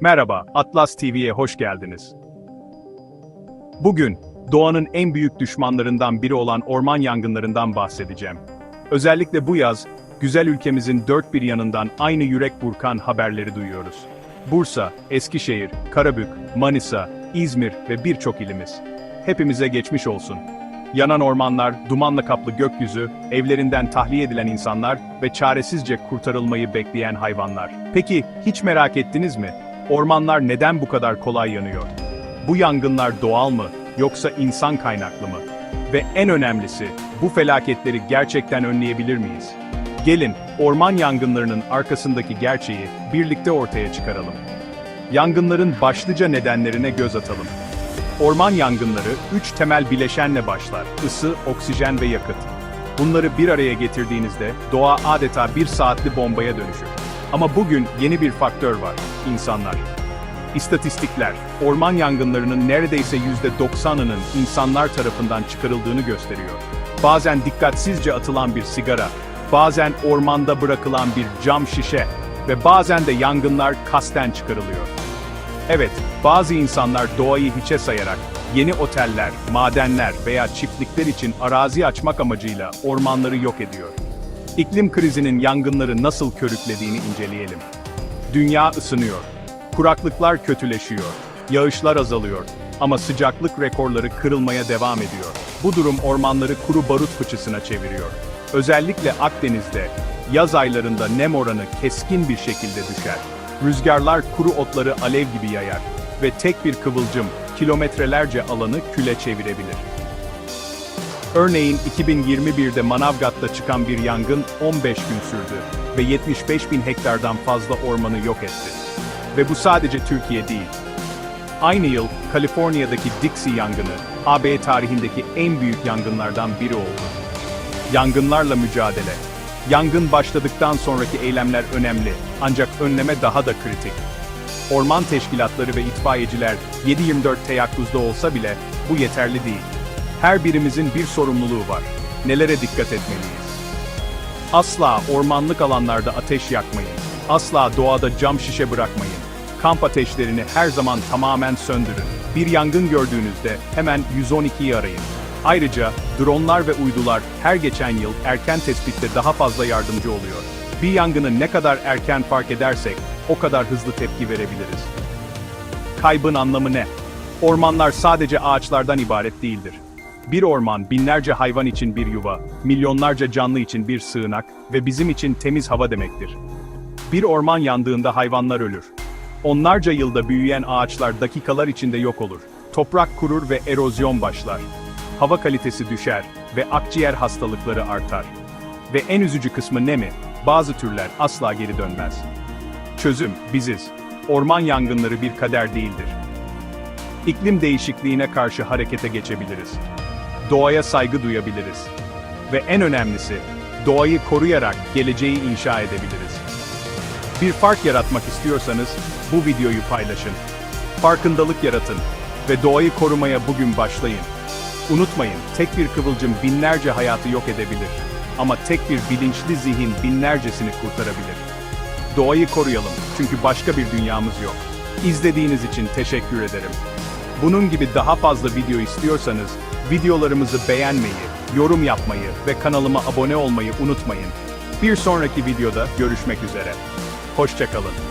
Merhaba, Atlas TV'ye hoş geldiniz. Bugün, doğanın en büyük düşmanlarından biri olan orman yangınlarından bahsedeceğim. Özellikle bu yaz, güzel ülkemizin dört bir yanından aynı yürek burkan haberleri duyuyoruz. Bursa, Eskişehir, Karabük, Manisa, İzmir ve birçok ilimiz. Hepimize geçmiş olsun. Yanan ormanlar, dumanla kaplı gökyüzü, evlerinden tahliye edilen insanlar ve çaresizce kurtarılmayı bekleyen hayvanlar. Peki, hiç merak ettiniz mi? Ormanlar neden bu kadar kolay yanıyor? Bu yangınlar doğal mı, yoksa insan kaynaklı mı? Ve en önemlisi, bu felaketleri gerçekten önleyebilir miyiz? Gelin, orman yangınlarının arkasındaki gerçeği birlikte ortaya çıkaralım. Yangınların başlıca nedenlerine göz atalım. Orman yangınları üç temel bileşenle başlar. Isı, oksijen ve yakıt. Bunları bir araya getirdiğinizde doğa adeta bir saatli bombaya dönüşür. Ama bugün yeni bir faktör var, insanlar. İstatistikler, orman yangınlarının neredeyse %90'ının insanlar tarafından çıkarıldığını gösteriyor. Bazen dikkatsizce atılan bir sigara, bazen ormanda bırakılan bir cam şişe ve bazen de yangınlar kasten çıkarılıyor. Evet, bazı insanlar doğayı hiçe sayarak yeni oteller, madenler veya çiftlikler için arazi açmak amacıyla ormanları yok ediyor. İklim krizinin yangınları nasıl körüklediğini inceleyelim. Dünya ısınıyor. Kuraklıklar kötüleşiyor. Yağışlar azalıyor. Ama sıcaklık rekorları kırılmaya devam ediyor. Bu durum ormanları kuru barut fıçısına çeviriyor. Özellikle Akdeniz'de yaz aylarında nem oranı keskin bir şekilde düşer. Rüzgarlar kuru otları alev gibi yayar ve tek bir kıvılcım kilometrelerce alanı küle çevirebilir. Örneğin 2021'de Manavgat'ta çıkan bir yangın 15 gün sürdü ve 75 bin hektardan fazla ormanı yok etti. Ve bu sadece Türkiye değil. Aynı yıl Kaliforniya'daki Dixie yangını, AB tarihindeki en büyük yangınlardan biri oldu. Yangınlarla mücadele. Yangın başladıktan sonraki eylemler önemli, ancak önleme daha da kritik. Orman teşkilatları ve itfaiyeciler 7-24 teyakkuzda olsa bile bu yeterli değil. Her birimizin bir sorumluluğu var. Nelere dikkat etmeliyiz? Asla ormanlık alanlarda ateş yakmayın. Asla doğada cam şişe bırakmayın. Kamp ateşlerini her zaman tamamen söndürün. Bir yangın gördüğünüzde hemen 112'yi arayın. Ayrıca dronlar ve uydular her geçen yıl erken tespitte daha fazla yardımcı oluyor. Bir yangını ne kadar erken fark edersek o kadar hızlı tepki verebiliriz. Kaybın anlamı ne? Ormanlar sadece ağaçlardan ibaret değildir. Bir orman binlerce hayvan için bir yuva, milyonlarca canlı için bir sığınak ve bizim için temiz hava demektir. Bir orman yandığında hayvanlar ölür. Onlarca yılda büyüyen ağaçlar dakikalar içinde yok olur. Toprak kurur ve erozyon başlar. Hava kalitesi düşer ve akciğer hastalıkları artar. Ve en üzücü kısmı ne mi? Bazı türler asla geri dönmez. Çözüm biziz. Orman yangınları bir kader değildir. İklim değişikliğine karşı harekete geçebiliriz. Doğaya saygı duyabiliriz. Ve en önemlisi, doğayı koruyarak geleceği inşa edebiliriz. Bir fark yaratmak istiyorsanız bu videoyu paylaşın. Farkındalık yaratın ve doğayı korumaya bugün başlayın. Unutmayın, tek bir kıvılcım binlerce hayatı yok edebilir. Ama tek bir bilinçli zihin binlercesini kurtarabilir. Doğayı koruyalım çünkü başka bir dünyamız yok. İzlediğiniz için teşekkür ederim. Bunun gibi daha fazla video istiyorsanız videolarımızı beğenmeyi, yorum yapmayı ve kanalıma abone olmayı unutmayın. Bir sonraki videoda görüşmek üzere. Hoşçakalın.